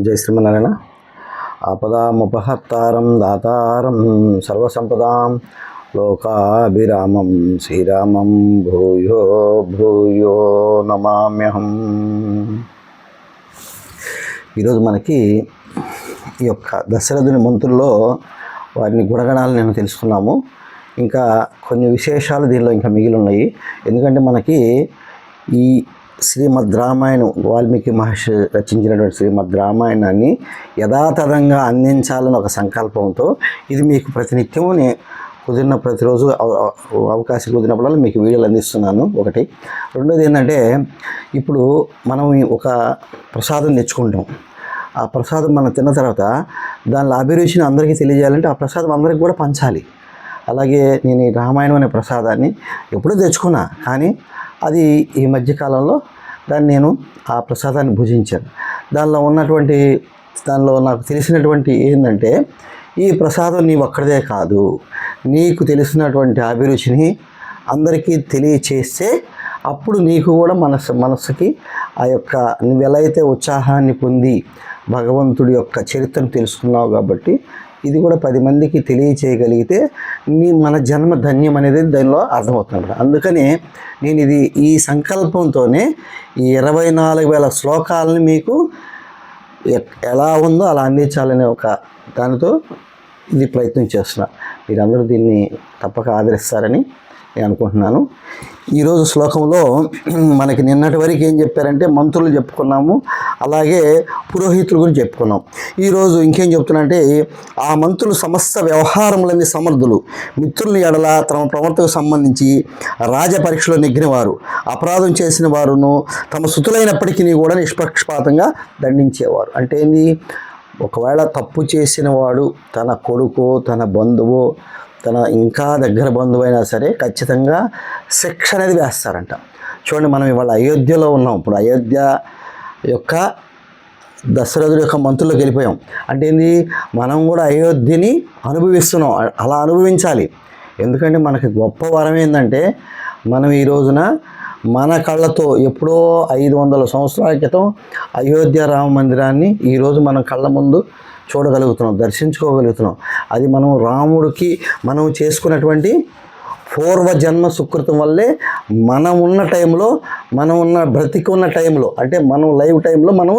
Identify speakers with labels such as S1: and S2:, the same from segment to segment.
S1: జై శ్రీమన్నారాయణ. ఆపదాముపహత్తారం దాతారం సర్వసంపదాం లోకాభిరామం శ్రీరామం భూయో భూయో నమామ్యహం. ఈరోజు మనకి ఈ యొక్క దశరథుని మంత్రుల్లో వారిని గుణగణాలు నేను తెలుసుకున్నాము. ఇంకా కొన్ని విశేషాలు దీనిలో ఇంకా మిగిలి ఉన్నాయి. ఎందుకంటే మనకి ఈ శ్రీమద్ రామాయణం వాల్మీకి మహర్షి రచించినటువంటి శ్రీమద్ రామాయణాన్ని యథాతథంగా అందించాలని ఒక సంకల్పంతో ఇది మీకు ప్రతినిత్యము నేను కుదిరిన ప్రతిరోజు అవ- అవకాశం కుదిరినప్పుడల్లా మీకు వీడియోలు అందిస్తున్నాను. ఒకటి. రెండోది ఏంటంటే ఇప్పుడు మనం ఒక ప్రసాదం తెచ్చుకుంటాం. ఆ ప్రసాదం మనం తిన్న తర్వాత దానిలో అభిరుచిని అందరికీ తెలియజేయాలంటే ఆ ప్రసాదం అందరికీ కూడా పంచాలి. అలాగే నేను ఈ రామాయణం అనే ప్రసాదాన్ని ఎప్పుడూ తెచ్చుకున్నా కానీ అది ఈ మధ్యకాలంలో దాన్ని నేను ఆ ప్రసాదాన్ని భుజించాను. దానిలో ఉన్నటువంటి దానిలో నాకు తెలిసినటువంటి ఏంటంటే ఈ ప్రసాదం నీ ఒక్కడిదే కాదు. నీకు తెలిసినటువంటి అభిరుచిని అందరికీ తెలియచేస్తే అప్పుడు నీకు కూడా మనసు మనసుకి ఆ యొక్క నువ్వు ఎలా అయితే ఉత్సాహాన్ని పొంది భగవంతుడి యొక్క చరిత్రను తెలుసుకున్నావు కాబట్టి ఇది కూడా పది మందికి తెలియచేయగలిగితే నీ మన జన్మ ధన్యం అనేది దానిలో అర్థమవుతుంది అందుకని నేను ఇది ఈ సంకల్పంతోనే ఈ ఇరవై నాలుగు వేల శ్లోకాలని మీకు ఎ- ఎలా ఉందో అలా అందించాలనే ఒక దానితో ఇది ప్రయత్నం చేస్తున్నా. మీరందరూ దీన్ని తప్పక ఆదరిస్తారని నేను అనుకుంటున్నాను. ఈరోజు శ్లోకంలో మనకి నిన్నటి వరకు ఏం చెప్పారంటే మంత్రులు చెప్పుకున్నాము అలాగే పురోహితుల గురించి చెప్పుకున్నాం. ఈరోజు ఇంకేం చెప్తున్నానంటే ఆ మంత్రులు సమస్త వ్యవహారములన్నీ సమర్థులు. మిత్రుల ఎడల తమ ప్రవర్తకు సంబంధించి రాజ పరీక్షలో నెగ్గినవారు అపరాధం చేసిన వారును తమ సుతులైనప్పటికీ కూడా నిష్పక్షపాతంగా దండించేవారు. అంటే ఏంది? ఒకవేళ తప్పు చేసిన వాడు తన కొడుకు తన బంధువు తన ఇంకా దగ్గర బంధువు అయినా సరే ఖచ్చితంగా శిక్ష అనేది వేస్తారంట. చూడండి మనం ఇవాళ అయోధ్యలో ఉన్నాం. ఇప్పుడు అయోధ్య యొక్క దశరథుడు యొక్క మంత్రులకు వెళ్ళిపోయాం. అంటే ఏంది? మనం కూడా అయోధ్యని అనుభవిస్తున్నాం. అలా అనుభవించాలి. ఎందుకంటే మనకి గొప్ప వరం ఏంటంటే మనం ఈ రోజున మన కళ్ళతో ఎప్పుడో ఐదు వందల సంవత్సరాల క్రితం అయోధ్య రామ మందిరాన్ని ఈరోజు మన కళ్ళ ముందు చూడగలుగుతున్నాం దర్శించుకోగలుగుతున్నాం. అది మనం రాముడికి మనం చేసుకున్నటువంటి పూర్వజన్మ సుకృతం వల్లే మనం ఉన్న టైంలో మనం ఉన్న బ్రతికి ఉన్న టైంలో అంటే మనం లైవ్ టైంలో మనం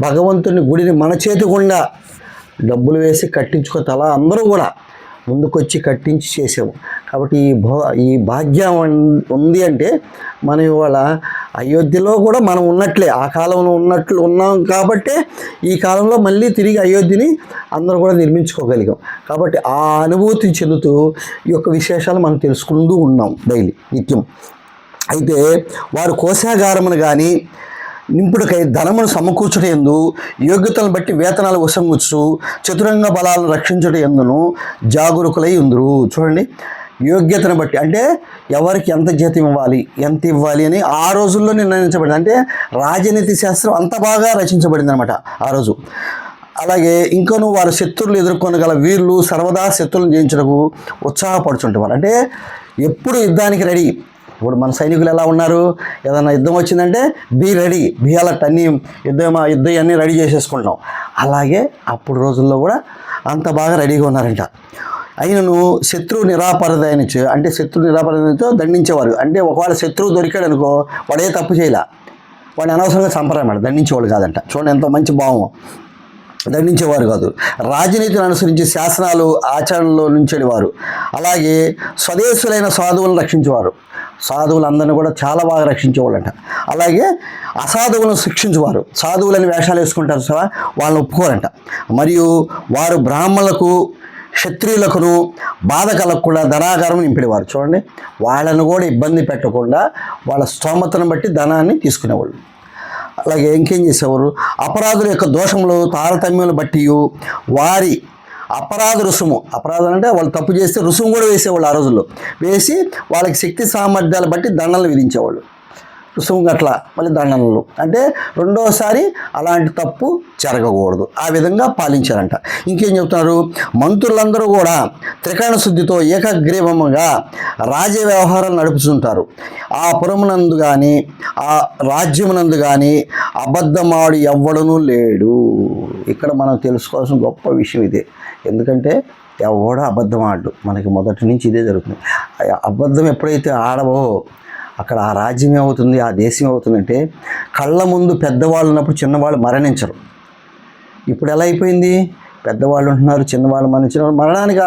S1: భగవంతుని గుడిని మన చేతి గుండా డబ్బులు వేసి కట్టించుకో తలా అందరూ కూడా ముందుకొచ్చి కట్టించి చేసాము. కాబట్టి ఈ భో ఈ భాగ్యం ఉంది అంటే మనం ఇవాళ అయోధ్యలో కూడా మనం ఉన్నట్లే. ఆ కాలంలో ఉన్నట్లు ఉన్నాం కాబట్టే ఈ కాలంలో మళ్ళీ తిరిగి అయోధ్యని అందరూ కూడా నిర్మించుకోగలిగాం. కాబట్టి ఆ అనుభూతి చెందుతూ ఈ యొక్క విశేషాలు మనం తెలుసుకుంటూ ఉన్నాం డైలీ నిత్యం. అయితే వారు కోశాగారమును కానీ నింపుడుకై ధనమును సమకూర్చుట ఎందు యోగ్యతలను బట్టి వేతనాలు వసంగుచ్చు చతురంగ బలాలను రక్షించుట ఎందును జాగరూకులై ఉందరు. చూడండి యోగ్యతను బట్టి అంటే ఎవరికి ఎంత జీతం ఇవ్వాలి ఎంత ఇవ్వాలి అని ఆ రోజుల్లో నిర్ణయించబడింది. అంటే రాజనీతి శాస్త్రం అంత బాగా రచించబడింది అనమాట ఆ రోజు. అలాగే ఇంకను వారు శత్రువులు ఎదుర్కొనగల వీళ్ళు సర్వదా శత్రువులను జయించడానికి ఉత్సాహపడుచుంటారు అంటే ఎప్పుడు యుద్ధానికి రెడీ ఇప్పుడు మన సైనికులు ఎలా ఉన్నారు? ఏదైనా యుద్ధం వచ్చిందంటే బీ రెడీ బీ అలర్ట్ అన్నీ యుద్ధం యుద్ధం అన్నీ రెడీ చేసేసుకుంటాం అలాగే అప్పుడు రోజుల్లో కూడా అంత బాగా రెడీగా ఉన్నారంట. అయినను శత్రువు నిరాపరదయనిచ్చు అంటే శత్రువు నిరాపరదనిచో దండించేవారు అంటే ఒకవేళ శత్రువు దొరికాడు అనుకో వాడే తప్పు చేయలే. వాడిని అనవసరంగా చంపరన్నమాట దండించేవాడు కాదంట. చూడండి ఎంతో మంచి భావం. దండించేవారు కాదు. రాజనీతిని అనుసరించి శాసనాలు ఆచరణలో నుంచేవారు. అలాగే స్వదేశులైన సాధువులను రక్షించేవారు. సాధువులందరినీ కూడా చాలా బాగా రక్షించేవాళ్ళంట. అలాగే అసాధువులను శిక్షించేవారు. సాధువులని వేషాలు వేసుకుంటారు సరే వాళ్ళని ఒప్పుకోరంట మరియు వారు బ్రాహ్మణులకు క్షత్రియులకును బాధ కలగకుండా ధనాగారం నింపేవారు. చూడండి. వాళ్ళను కూడా ఇబ్బంది పెట్టకుండా వాళ్ళ స్తోమతను బట్టి ధనాన్ని తీసుకునేవాళ్ళు. అలాగే ఇంకేం చేసేవారు? అపరాధుల యొక్క దోషములు తారతమ్యములు బట్టి వారి అపరాధ రుసుము. అపరాధం అంటే వాళ్ళు తప్పు చేస్తే రుసుము కూడా వేసేవాళ్ళు ఆ రోజుల్లో. వేసి వాళ్ళకి శక్తి సామర్థ్యాలు బట్టి దండలు విధించేవాళ్ళు. రుసుము అట్లా మళ్ళీ దండనలు అంటే రెండోసారి అలాంటి తప్పు జరగకూడదు. ఆ విధంగా పాలించారంట. ఇంకేం చెప్తున్నారు? మంత్రులందరూ కూడా త్రికరణ శుద్ధితో ఏకగ్రీవముగా రాజ వ్యవహారాలు నడుపుతుంటారు. ఆ పురమునందు కానీ ఆ రాజ్యమునందు కానీ అబద్ధమాడు ఎవ్వడనూ లేడు. ఇక్కడ మనం తెలుసుకోవాల్సిన గొప్ప విషయం ఇదే. ఎందుకంటే ఎవడో అబద్ధం ఆడు మనకి మొదటి నుంచి ఇదే జరుగుతుంది. అబద్ధం ఎప్పుడైతే ఆడవో అక్కడ ఆ రాజ్యం ఏమవుతుంది ఆ దేశం ఏమవుతుందంటే కళ్ళ ముందు పెద్దవాళ్ళు ఉన్నప్పుడు చిన్నవాళ్ళు మరణించరు. ఇప్పుడు ఎలా అయిపోయింది? పెద్దవాళ్ళు ఉంటున్నారు చిన్నవాళ్ళు మరణించిన మరణానికి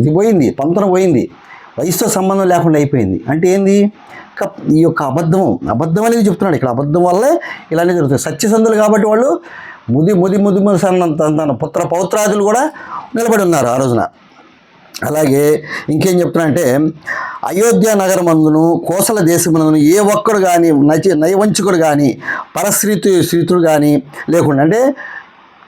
S1: ఇది పోయింది పంతన పోయింది. వయసుతో సంబంధం లేకుండా అయిపోయింది. అంటే ఏంది? ఈ యొక్క అబద్ధం అబద్ధం అనేది చెప్తున్నాడు. ఇక్కడ అబద్ధం వల్లే ఇలానే జరుగుతుంది. సత్యసంధులు కాబట్టి వాళ్ళు ముది ముది ముది ముది తన పుత్ర పౌత్రాదులు కూడా నిలబడి ఉన్నారు ఆ రోజున. అలాగే ఇంకేం చెప్తున్నానంటే అయోధ్య నగరమందును కోసల దేశమునందును ఏ ఒక్కడు కానీ నచి నయవంచకుడు కానీ పరశ్రీతు శ్రీతుడు కానీ లేకుండా అంటే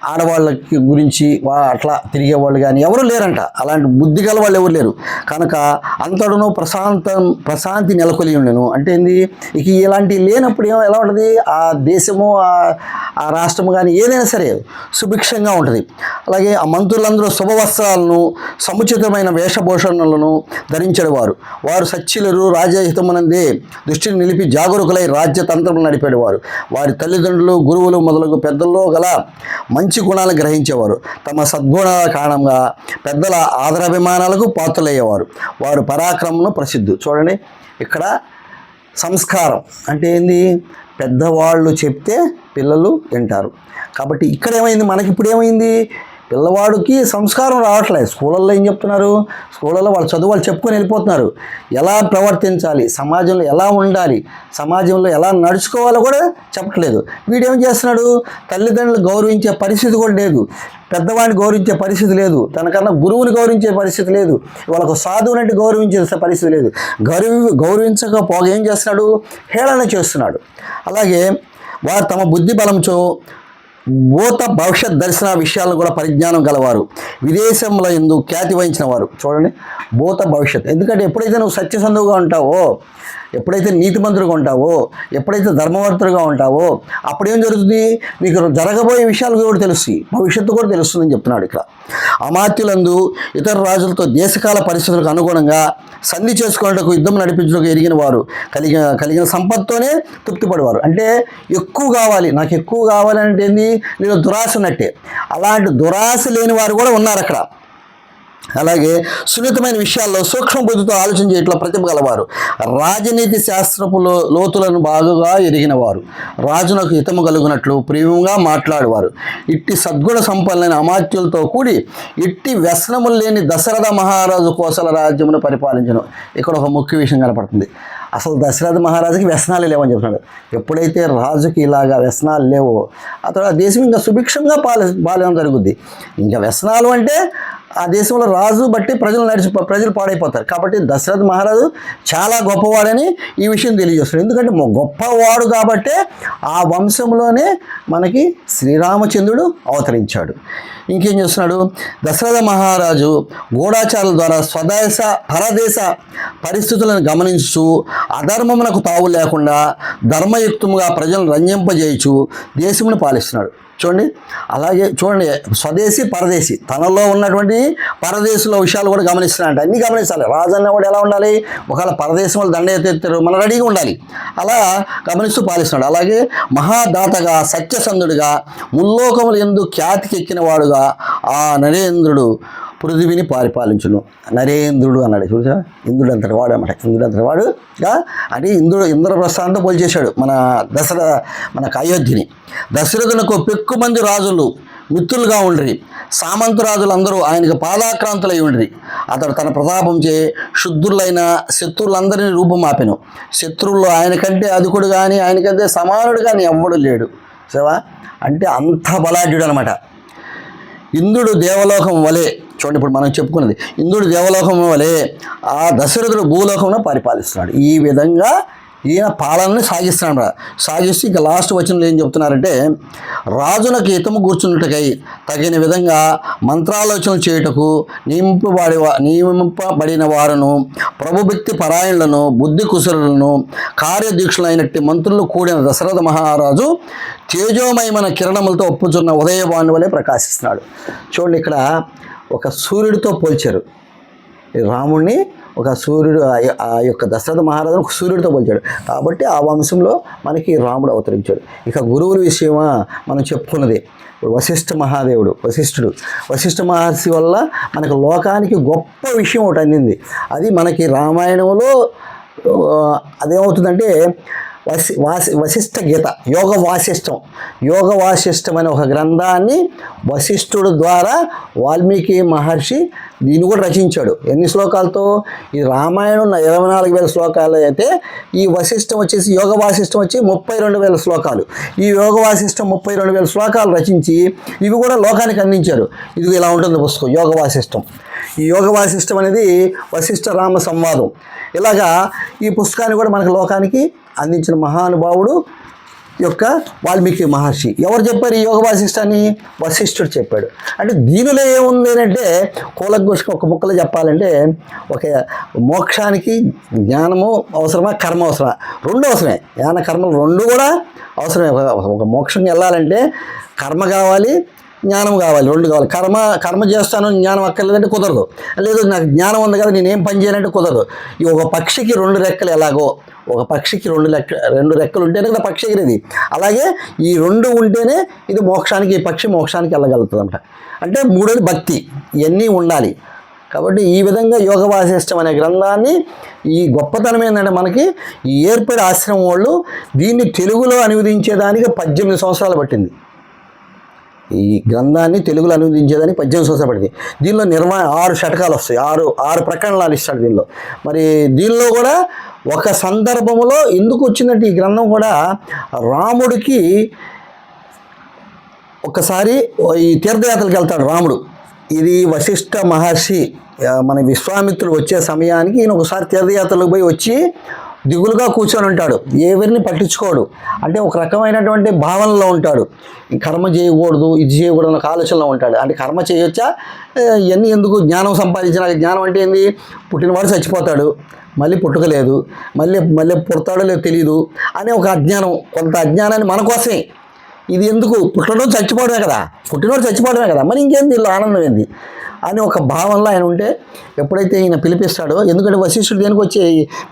S1: ఆడవాళ్ళకి గురించి వా అట్లా తిరిగేవాళ్ళు కానీ ఎవరు లేరంట. అలాంటి బుద్ధి గల వాళ్ళు ఎవరు లేరు. కనుక అంతడును ప్రశాంతం ప్రశాంతి నెలకొలి ఉండను. అంటే ఏంది? ఇక ఇలాంటివి లేనప్పుడు ఏమో ఎలా ఉంటుంది? ఆ దేశము ఆ- రాష్ట్రము కానీ ఏదైనా సరే సుభిక్షంగా ఉంటుంది. అలాగే ఆ మంత్రులందరూ శుభవస్త్రాలను సముచితమైన వేషభూషణలను ధరించేవారు వారు. సచ్చిలరు రాజహితమునందే దృష్టిని నిలిపి జాగరూకులై రాజ్యతంత్రములు నడిపేవారు వారి తల్లిదండ్రులు గురువులు మొదలగు పెద్దల్లో గల మంచి గుణాలు గ్రహించేవారు. తమ సద్గుణాల కారణంగా పెద్దల ఆదరాభిమానాలకు పాత్రలయ్యేవారు. వారు పరాక్రమంలో ప్రసిద్ధి. చూడండి ఇక్కడ సంస్కారం అంటే ఏంది? పెద్దవాళ్ళు చెప్తే పిల్లలు వింటారు. కాబట్టి ఇక్కడ ఏమైంది? మనకి ఇప్పుడు ఏమైంది? పిల్లవాడికి సంస్కారం రావట్లేదు. స్కూళ్ళల్లో ఏం చెప్తున్నారు? స్కూళ్ళల్లో వాళ్ళు చదువు వాళ్ళు చెప్పుకొని వెళ్ళిపోతున్నారు. ఎలా ప్రవర్తించాలి? సమాజంలో ఎలా ఉండాలి? సమాజంలో ఎలా నడుచుకోవాలో కూడా చెప్పట్లేదు. వీడేం చేస్తున్నాడు? తల్లిదండ్రులు గౌరవించే పరిస్థితి కూడా లేదు. పెద్దవాడిని గౌరవించే పరిస్థితి లేదు. తనకన్నా గురువుని గౌరవించే పరిస్థితి లేదు. వాళ్ళకు సాధువునంటే గౌరవించే పరిస్థితి లేదు. గౌరవి గౌరవించకపోగా ఏం చేస్తున్నాడు? హేళన చేస్తున్నాడు. అలాగే వారు తమ బుద్ధి బలంతో భూత భవిష్యత్ దర్శన విషయాలను కూడా పరిజ్ఞానం గలవారు. విదేశంలో ఎందు ఖ్యాతి వహించిన వారు చూడండి భూత భవిష్యత్. ఎందుకంటే ఎప్పుడైతే నువ్వు సత్యసంధువుగా ఉంటావో ఎప్పుడైతే నీతిమంతుడుగా ఉంటావో ఎప్పుడైతే ధర్మవర్తుడుగా ఉంటావో అప్పుడేం జరుగుతుంది? నీకు జరగబోయే విషయాలు కూడా తెలుస్తాయి. భవిష్యత్తు కూడా తెలుస్తుందని చెప్తున్నాడు ఇక్కడ. అమాత్యులందు ఇతర రాజులతో దేశకాల పరిస్థితులకు అనుగుణంగా సంధి చేసుకోవడానికి యుద్ధం నడిపించడానికి ఎరిగిన వారు కలిగిన కలిగిన సంపత్తోనే తృప్తిపడేవారు. అంటే ఎక్కువ కావాలి. నాకు ఎక్కువ కావాలంటే ఏంది? నేను దురాశ ఉన్నట్టే. అలాంటి దురాశ లేని వారు కూడా ఉన్నారు అక్కడ. అలాగే సున్నితమైన విషయాల్లో సూక్ష్మ బుద్ధితో ఆలోచన చేయట్లో ప్రతిభ గలవారు. రాజనీతి శాస్త్రపులో లోతులను బాగుగా ఎరిగినవారు. రాజునకు హితము కలుగునట్లు ప్రియముగా మాట్లాడేవారు. ఇట్టి సద్గుణ సంపన్నైన అమాత్యులతో కూడి ఇట్టి వ్యసనములు లేని దశరథ మహారాజు కోసల రాజ్యమును పరిపాలించను. ఇక్కడ ఒక ముఖ్య విషయం కనపడుతుంది. అసలు దశరథ మహారాజుకి వ్యసనాలు లేవని చెప్తున్నాడు. ఎప్పుడైతే రాజుకి ఇలాగా వ్యసనాలు లేవో అతడు ఆ దేశం ఇంకా సుభిక్షంగా పాలి పాలన జరుగుద్ది. ఇంకా వ్యసనాలు అంటే ఆ దేశంలో రాజు బట్టి ప్రజలు నడిచి ప్రజలు పాడైపోతారు. కాబట్టి దశరథ మహారాజు చాలా గొప్పవాడని ఈ విషయం తెలియజేస్తాడు ఎందుకంటే గొప్పవాడు కాబట్టే ఆ వంశంలోనే మనకి శ్రీరామచంద్రుడు అవతరించాడు. ఇంకేం చేస్తున్నాడు? దశరథ మహారాజు గూఢాచారుల ద్వారా స్వదేశ పరదేశ పరిస్థితులను గమనించు అధర్మమునకు తావు లేకుండా ధర్మయుక్తముగా ప్రజలను రంజింపజేయచు దేశమును పాలిస్తున్నాడు. చూడండి. అలాగే చూడండి స్వదేశీ పరదేశీ. తనలో ఉన్నటువంటి పరదేశంలో విషయాలు కూడా గమనిస్తున్నాయంట అన్నీ గమనించాలి. రాజు అన్నవాడు ఎలా ఉండాలి? ఒకవేళ పరదేశం వాళ్ళు దండ ఎత్తారు మనం రెడీగా ఉండాలి. అలా గమనిస్తూ పాలిస్తున్నాడు. అలాగే మహాదాతగా సత్యసంధుడిగా ముల్లోకములు ఎందు ఖ్యాతికి ఎక్కిన వాడుగా ఆ నరేంద్రుడు పృథివిని పరిపాలించును. నరేంద్రుడు అన్నాడు. చూసా ఇంద్రుడు అంతటి వాడు అనమాట ఇంద్రుడు అంతటి వాడు అంటే ఇంద్రుడు ఇంద్రప్రస్థానంతో పోల్చేశాడు మన దశర మనకు అయోధ్యని దశరథునకు పెక్కు మంది రాజులు మిత్రులుగా ఉండ్రి. సామంత రాజులందరూ ఆయనకు పాదాక్రాంతులై ఉండ్రి. అతడు తన ప్రతాపంచే శుద్ధులైన శత్రువులందరినీ రూపుమాపెను. శత్రువుల్లో ఆయనకంటే అధికుడు కానీ ఆయనకంటే సమానుడు కానీ ఎవ్వడు లేడు. సేవా అంటే అంత బలాఢ్యుడు అనమాట ఇంద్రుడు దేవలోకం వలె చూడండి ఇప్పుడు మనం చెప్పుకున్నది ఇంద్రుడు దేవలోకం వలె ఆ దశరథుడు భూలోకంలో పరిపాలిస్తున్నాడు. ఈ విధంగా ఈయన పాలనని సాగిస్తున్నాడు సాగిస్తూ ఇంకా లాస్ట్ వచనంలో ఏం చెప్తున్నారంటే రాజునకు హితము కూర్చున్నట్టుకై తగిన విధంగా మంత్రాలోచనలు చేయుటకు నియమింపబడి నియమింపబడిన వారును ప్రభుభక్తి పరాయణులను బుద్ధి కుశలులను కార్యదీక్షులైనట్టి మంత్రులు కూడిన దశరథ మహారాజు తేజోమయమైన కిరణములతో ఒప్పుచున్న ఉదయవాణి వలె ప్రకాశిస్తున్నాడు. చూడండి ఇక్కడ ఒక సూర్యుడితో పోల్చారు. ఈ రాముణ్ణి ఒక సూర్యుడు ఆ ఆ యొక్క దశరథ మహారాజును ఒక సూర్యుడితో పోల్చాడు. కాబట్టి ఆ వంశంలో మనకి రాముడు అవతరించాడు. ఇక గురువుల విషయమా మనం చెప్పుకున్నది వశిష్ఠ మహాదేవుడు వశిష్ఠుడు. వశిష్ఠ మహర్షి వల్ల మనకు లోకానికి గొప్ప విషయం ఒకటి అందింది. అది మనకి రామాయణంలో అదేమవుతుందంటే వసి వాసి వశిష్ఠ గీత యోగ వాసిష్టం. యోగ వాసిష్టం అనే ఒక గ్రంథాన్ని వశిష్ఠుడు ద్వారా వాల్మీకి మహర్షి దీన్ని కూడా రచించాడు. ఎన్ని శ్లోకాలతో? ఈ రామాయణం ఉన్న ఇరవై నాలుగు వేల శ్లోకాలు అయితే ఈ వశిష్టం వచ్చేసి యోగ వాసిష్టం వచ్చి ముప్పై రెండు వేల శ్లోకాలు. ఈ యోగ వాసిష్టం ముప్పై రెండు వేల శ్లోకాలు రచించి ఇవి కూడా లోకానికి అందించారు. ఇది ఇలా ఉంటుంది పుస్తకం యోగ వాసిష్టం ఈ యోగ వాసిష్టం అనేది వశిష్ఠ రామ సంవాదం. ఇలాగా ఈ పుస్తకాన్ని కూడా మనకు లోకానికి అందించిన మహానుభావుడు యొక్క వాల్మీకి మహర్షి. ఎవరు చెప్పారు ఈ యోగ వాసిష్టాన్ని వశిష్ఠుడు చెప్పాడు. అంటే దీనిలో ఏముంది అంటే కూలగోషం ఒక ముక్కలు చెప్పాలంటే ఒక మోక్షానికి జ్ఞానము అవసరమా కర్మ అవసరమా? రెండు అవసరమే. జ్ఞాన కర్మలు రెండు కూడా అవసరమే. ఒక- ఒక మోక్షం వెళ్ళాలంటే కర్మ కావాలి జ్ఞానం కావాలి రెండు కావాలి. కర్మ కర్మ చేస్తాను జ్ఞానం అక్కర్లేదంటే కుదరదు. లేదు నాకు జ్ఞానం ఉంది కదా నేను ఏం పని చేయాలంటే కుదరదు. ఈ ఒక పక్షికి రెండు రెక్కలు ఎలాగో ఒక పక్షికి రెండు లెక్క రెండు రెక్కలు ఉంటేనే కదా పక్షి ఎగిరేది. అలాగే ఈ రెండు ఉంటేనే ఇది మోక్షానికి ఈ పక్షి మోక్షానికి వెళ్ళగలుగుతుందంట. అంటే మూడోది భక్తి ఇవన్నీ ఉండాలి. కాబట్టి ఈ విధంగా యోగ వాసిష్టం అనే గ్రంథాన్ని ఈ గొప్పతనం ఏంటంటే మనకి ఈ ఏర్పడి ఆశ్రమం వాళ్ళు దీన్ని తెలుగులో అనువదించేదానికి పద్దెనిమిది సంవత్సరాలు పట్టింది. ఈ గ్రంథాన్ని తెలుగులో అనువదించేదానికి పద్దెనిమిది సంవత్సరాలు పడింది దీనిలో నిర్మా ఆరు షటకాలు వస్తాయి. ఆరు ఆరు ప్రకరణాలు ఇస్తాడు దీనిలో. మరి దీనిలో కూడా ఒక సందర్భంలో ఎందుకు వచ్చినట్టు ఈ గ్రంథం కూడా రాముడికి ఒకసారి ఈ తీర్థయాత్రలకు వెళ్తాడు రాముడు. ఇది వశిష్ఠ మహర్షి మన విశ్వామిత్రుడు వచ్చే సమయానికి ఈయన ఒకసారి తీర్థయాత్రలకు పోయి వచ్చి దిగులుగా కూర్చొని ఉంటాడు. ఎవరిని పట్టించుకోడు. అంటే ఒక రకమైనటువంటి భావనలో ఉంటాడు. కర్మ చేయకూడదు ఇది చేయకూడదు అన్న ఆలోచనలో ఉంటాడు. అంటే కర్మ చేయొచ్చా? ఇవన్నీ ఎందుకు? జ్ఞానం సంపాదించిన జ్ఞానం అంటే ఏంది? పుట్టినవాడు చచ్చిపోతాడు. మళ్ళీ పుట్టుకలేదు. మళ్ళీ మళ్ళీ పుడతాడో లేదో తెలియదు అనే ఒక అజ్ఞానం. కొంత అజ్ఞానాన్ని మన కోసమే. ఇది ఎందుకు? పుట్టడం చచ్చిపోవడమే కదా. పుట్టినోడు చచ్చిపోవడమే కదా. మరి ఇంకేంది? వీళ్ళు ఆనందం ఏంది? అని ఒక భావనలో ఆయన ఉంటే ఎప్పుడైతే ఈయన పిలిపిస్తాడో ఎందుకంటే వశిష్ఠుడు దేనికి వచ్చి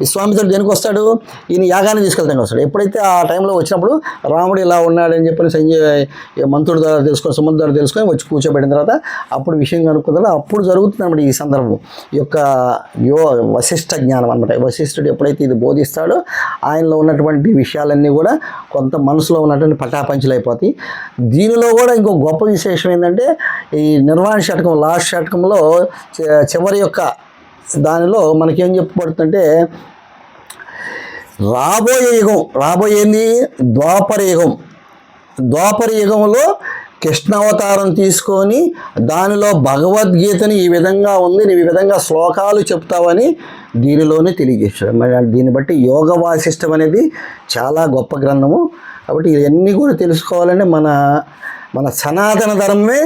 S1: విశ్వామిత్రుడు దేనికి వస్తాడు? ఈయన యాగాన్ని తీసుకెళ్తానికి వస్తాడు. ఎప్పుడైతే ఆ టైంలో వచ్చినప్పుడు రాముడు ఇలా ఉన్నాడని చెప్పని సంజయ్ మంత్రుడి ద్వారా తెలుసుకొని సముద్ర ద్వారా తెలుసుకొని వచ్చి కూర్చోబెట్టిన తర్వాత అప్పుడు విషయం కనుక్కుందా. అప్పుడు జరుగుతుంది అన్నమాట ఈ సందర్భం. ఈ యొక్క యో వశిష్ఠ జ్ఞానం అనమాట వశిష్ఠుడు ఎప్పుడైతే ఇది బోధిస్తాడో ఆయనలో ఉన్నటువంటి విషయాలన్నీ కూడా కొంత మనసులో ఉన్నటువంటి పటాపంచలైపోతాయి. దీనిలో కూడా ఇంకో గొప్ప విశేషం ఏంటంటే ఈ నిర్వాణ శతకం లాస్ట్ షట్కంలో చివరి యొక్క దానిలో మనకేం చెప్పబడుతుందంటే రాబోయే యుగం రాబోయేది ద్వాపర యుగం. ద్వాపర యుగంలో కృష్ణావతారం తీసుకొని దానిలో భగవద్గీతని ఈ విధంగా ఉంది నీవు ఈ విధంగా శ్లోకాలు చెప్తావని దీనిలోనే తెలియజేశాడు. మరి దీన్ని బట్టి యోగ వాసిష్టం అనేది చాలా గొప్ప గ్రంథము. కాబట్టి ఇవన్నీ కూడా తెలుసుకోవాలంటే మన మన సనాతన ధర్మమే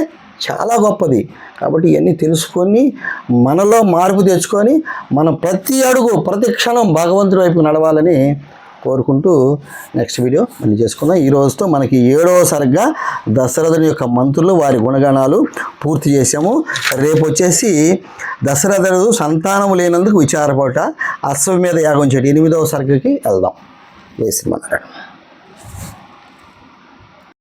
S1: చాలా గొప్పది. కాబట్టి ఇవన్నీ తెలుసుకొని మనలో మార్పు తెచ్చుకొని మనం ప్రతి అడుగు ప్రతి క్షణం భగవంతుడి వైపు నడవాలని కోరుకుంటూ నెక్స్ట్ వీడియో మళ్ళీ చేసుకుందాం. ఈ రోజుతో మనకి ఏడవ సరిగ్గా దశరథుని యొక్క మంత్రులు వారి గుణగణాలు పూర్తి చేసాము రేపు వచ్చేసి దశరథుడు సంతానము లేనందుకు అశ్వం మీద యాగం చేయడం ఎనిమిదవ సరిగ్గాకి వెళ్దాం. ఏ సినిమా